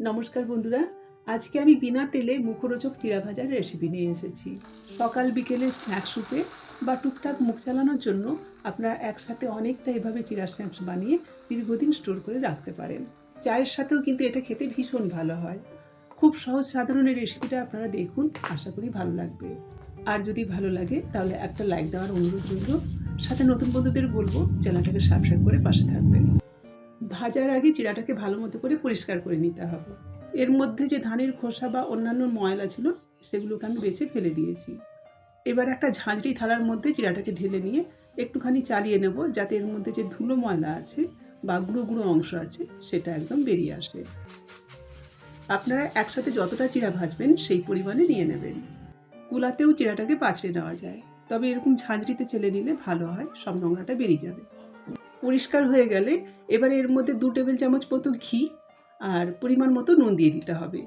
নমস্কার বন্ধুরা, আজকে আমি বিনা তেলে মুখরোচক চিড়া ভাজার রেসিপি নিয়ে এসেছি। সকাল বিকেলে স্ন্যাক্স রূপে বা টুকটাক মুখ চালানোর জন্য আপনারা একসাথে অনেকটা এভাবে চিড়া স্ন্যাক্স বানিয়ে দীর্ঘদিন স্টোর করে রাখতে পারেন। চায়ের সাথেও কিন্তু এটা খেতে ভীষণ ভালো হয়। খুব সহজ সাধারণ রেসিপিটা আপনারা দেখুন, আশা করি ভালো লাগবে। আর যদি ভালো লাগে, তাহলে একটা লাইক দেওয়ার অনুরোধ রইল। সাথে নতুন বন্ধুদের বলব, চ্যানেলটাকে সাবস্ক্রাইব করে পাশে থাকবেন। ভাজার আগে চিড়াটাকে ভালো মতো করে পরিষ্কার করে নিতে হবে। এর মধ্যে যে ধানের খোসা বা অন্যান্য ময়লা ছিল, সেগুলোকে আমি বেছে ফেলে দিয়েছি। এবার একটা ঝাঁঝরি থালার মধ্যে চিড়াটাকে ঢেলে নিয়ে একটুখানি চালিয়ে নেব, যাতে এর মধ্যে যে ধুলো ময়লা আছে বা গুঁড়ো গুঁড়ো অংশ আছে, সেটা একদম বেরিয়ে আসে। আপনারা একসাথে যতটা চিড়া ভাজবেন, সেই পরিমাণে নিয়ে নেবেন। কুলাতেও চিড়াটাকে পাচড়ে নেওয়া যায়। তবে এরকম ঝাঁঝরিতে চেলে নিলে ভালো হয়, সব নোংরাটা বেরিয়ে যাবে। পরিষ্কার হয়ে গেলে এবারে এর মধ্যে দু টেবিল চামচ মতো ঘি আর পরিমাণ মতো নুন দিয়ে দিতে হবে।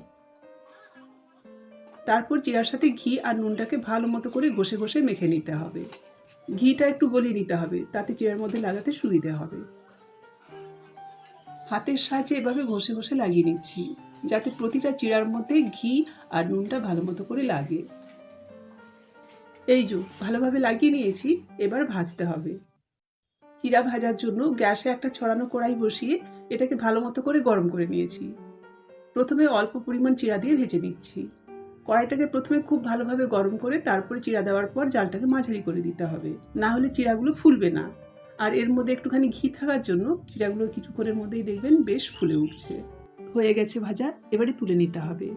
তারপর চিড়ার সাথে ঘি আর নুনটাকে ভালো মতো করে ঘষে ঘষে মেখে নিতে হবে। ঘিটা একটু গলিয়ে নিতে হবে, তাতে চিড়ার মধ্যে লাগাতে সুবিধে হবে। হাতের সাহায্যে এভাবে ঘষে ঘষে লাগিয়ে নিচ্ছি, যাতে প্রতিটা চিড়ার মধ্যে ঘি আর নুনটা ভালো মতো করে লাগে। এই যো, ভালোভাবে লাগিয়ে নিয়েছি, এবার ভাজতে হবে। চিড়া ভাজার জন্য গ্যাসে একটা ছড়ানো কড়াই বসিয়ে এটাকে ভালো মতো করে গরম করে নিয়েছি। প্রথমে অল্প পরিমাণ চিড়া দিয়ে ভেজে নিচ্ছি। কড়াইটাকে প্রথমে খুব ভালোভাবে গরম করে তারপরে চিড়া দেওয়ার পর জালটাকে মাঝারি করে দিতে হবে। না হলে চিড়াগুলো ফুলবে না। আর এর মধ্যে একটুখানি ঘি থাকার জন্য চিড়াগুলো কিছুক্ষণের মধ্যেই দেখবেন বেশ ফুলে উঠছে। হয়ে গেছে ভাজা, এবারে তুলে নিতে হবে।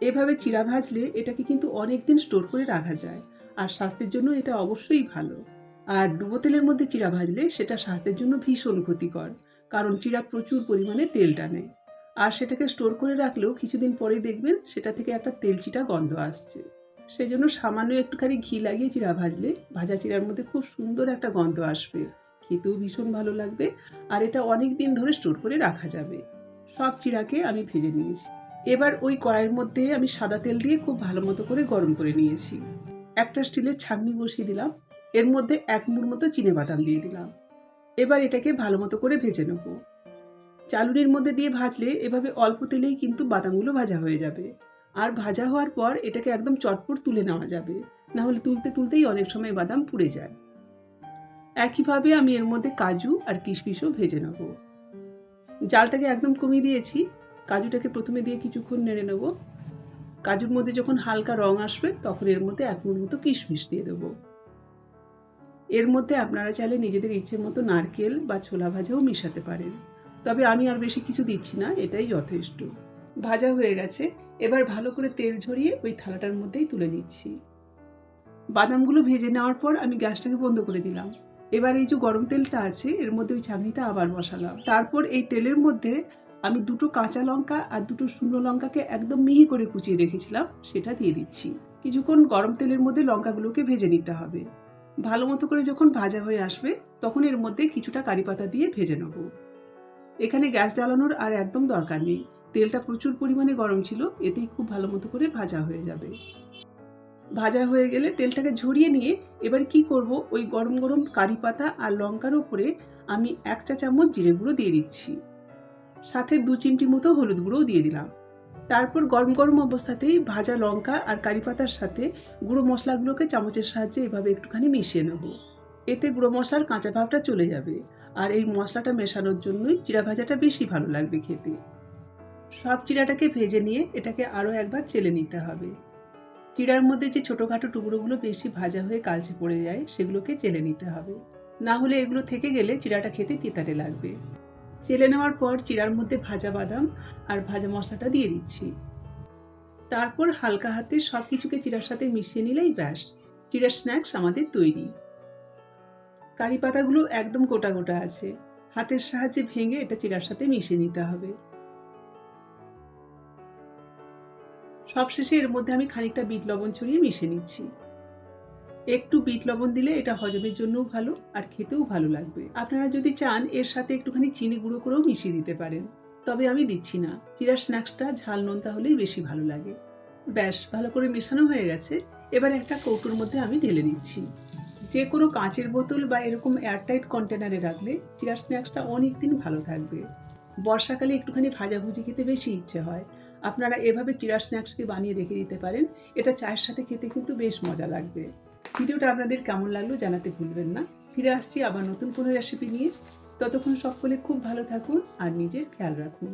এভাবে চিড়া ভাজলে এটাকে কিন্তু অনেক দিন স্টোর করে রাখা যায়। আর স্বাস্থ্যের জন্য এটা অবশ্যই ভালো। আর ডুবো তেলের মধ্যে চিড়া ভাজলে সেটা স্বাস্থ্যের জন্য ভীষণ ক্ষতিকর, কারণ চিড়া প্রচুর পরিমাণে তেল টানে। আর সেটাকে স্টোর করে রাখলেও কিছুদিন পরেই দেখবেন সেটা থেকে একটা তেলচিটা গন্ধ আসছে। সেই জন্য সামান্য একটুখানি ঘি লাগিয়ে চিড়া ভাজলে ভাজা চিড়ার মধ্যে খুব সুন্দর একটা গন্ধ আসবে। খেতেও ভীষণ ভালো লাগবে আর এটা অনেক দিন ধরে স্টোর করে রাখা যাবে। সব চিড়াকে আমি ভেজে নিয়েছি। এবার ওই কড়াইয়ের মধ্যে আমি সাদা তেল দিয়ে খুব ভালো মতো করে গরম করে নিয়েছি। একটা স্টিলের ছাঁকনি বসিয়ে দিলাম। এর মধ্যে এক মুড় মতো চিনে বাদাম দিয়ে দিলাম। এবার এটাকে ভালো মতো করে ভেজে নেব। চালুনির মধ্যে দিয়ে ভাজলে এভাবে অল্প তেলেই কিন্তু বাদামগুলো ভাজা হয়ে যাবে। আর ভাজা হওয়ার পর এটাকে একদম চটপট তুলে নেওয়া যাবে। না হলে তুলতে তুলতেই অনেক সময় বাদাম পুড়ে যায়। একইভাবে আমি এর মধ্যে কাজু আর কিশমিশও ভেজে নেব। জালটাকে একদম কমিয়ে দিয়েছি। কাজুটাকে প্রথমে দিয়ে কিছুক্ষণ নেড়ে নেব। কাজুর মধ্যে যখন হালকা রং আসবে তখন এর মধ্যে এক মতো কিশমিশ দিয়ে দেবো। এর মধ্যে আপনারা চাইলে নিজেদের ইচ্ছে মতো নারকেল বা ছোলা ভাজাও মিশাতে পারেন। তবে আমি আর বেশি কিছু দিচ্ছি না, এটাই যথেষ্ট। ভাজা হয়ে গেছে, এবার ভালো করে তেল ঝরিয়ে ওই থালাটার মধ্যেই তুলে নিচ্ছি। বাদামগুলো ভেজে নেওয়ার পর আমি গ্যাসটাকে বন্ধ করে দিলাম। এবার এই যে গরম তেলটা আছে, এর মধ্যে ওই চাটনিটা আবার বসালাম। তারপর এই তেলের মধ্যে আমি দুটো কাঁচা লঙ্কা আর দুটো শুকনো লঙ্কাকে একদম মিহি করে কুচিয়ে রেখেছিলাম, সেটা দিয়ে দিচ্ছি। কিছুক্ষণ গরম তেলের মধ্যে লঙ্কাগুলোকে ভেজে নিতে হবে। ভালো মতো করে যখন ভাজা হয়ে আসবে, তখন এর মধ্যে কিছুটা কারি পাতা দিয়ে ভেজে নেব। এখানে গ্যাস জ্বালানোর আর একদম দরকার নেই। তেলটা প্রচুর পরিমাণে গরম ছিল, এতেই খুব ভালো মতো করে ভাজা হয়ে যাবে। ভাজা হয়ে গেলে তেলটাকে ঝরিয়ে নিয়ে এবার কি করব, ওই গরম গরম কারি পাতা আর লঙ্কার ওপরে আমি এক চা চামচ জিরে গুঁড়ো দিয়ে দিচ্ছি। সাথে দু চিমটি মতো হলুদ গুঁড়োও দিয়ে দিলাম। তারপর গরম গরম অবস্থাতেই ভাজা লঙ্কা আর কারি পাতার সাথে গুঁড়ো মশলাগুলোকে চামচের সাহায্যে এভাবে একটুখানি মিশিয়ে নেব। এতে গুঁড়ো মশলার কাঁচা ভাবটা চলে যাবে আর এই মশলাটা মেশানোর জন্যই চিড়া ভাজাটা বেশি ভালো লাগবে খেতে। সব চিড়াটাকে ভেজে নিয়ে এটাকে আরও একবার চেলে নিতে হবে। চিড়ার মধ্যে যে ছোটোখাটো টুকরোগুলো বেশি ভাজা হয়ে কালচে পড়ে যায় সেগুলোকে চেলে নিতে হবে। না হলে এগুলো থেকে গেলে চিড়াটা খেতে তিতাটে লাগবে। চেলে নেওয়ার পর চিড়ার মধ্যে ভাজা বাদাম আর ভাজা মশলাটা দিয়ে দিচ্ছি। তারপর হালকা হাতে সব কিছুকে চিড়ার সাথে মিশিয়ে নিলেই ব্যাস, চিড়ার স্ন্যাক্স আমাদের তৈরি। কারি পাতাগুলো একদম গোটা গোটা আছে, হাতের সাহায্যে ভেঙে এটা চিড়ার সাথে মিশিয়ে নিতে হবে। সবশেষে এর মধ্যে আমি খানিকটা বিট লবণ ছড়িয়ে মিশিয়ে নিচ্ছি। একটু বিট লবণ দিলে এটা হজমের জন্যও ভালো আর খেতেও ভালো লাগবে। আপনারা যদি চান এর সাথে একটুখানি চিনি গুঁড়ো করেও মিশিয়ে দিতে পারেন। তবে আমি দিচ্ছি না। চিরা স্ন্যাক্সটা ঝাল নোনতা হলেই বেশি ভালো লাগে। ব্যাস, ভালো করে মেশানো হয়ে গেছে। এবার একটা কৌটোর মধ্যে আমি ঢেলে নিচ্ছি। যে কোনো কাঁচের বোতল বা এরকম এয়ারটাইট কন্টেনারে রাখলে চিরা স্ন্যাক্সটা অনেক দিন ভালো থাকবে। বর্ষাকালে একটুখানি ভাজাভুজি খেতে বেশি ইচ্ছে হয়। আপনারা এভাবে চিরা স্ন্যাক্সকে বানিয়ে রেখে দিতে পারেন। এটা চায়ের সাথে খেতে কিন্তু বেশ মজা লাগবে। ভিডিওটা আপনাদের কেমন লাগল জানাতে ভুলবেন না। ফিরে আসছি আবার নতুন কোনো রেসিপি নিয়ে। ততক্ষণ সকলে খুব ভালো থাকুন আর নিজের খেয়াল রাখুন।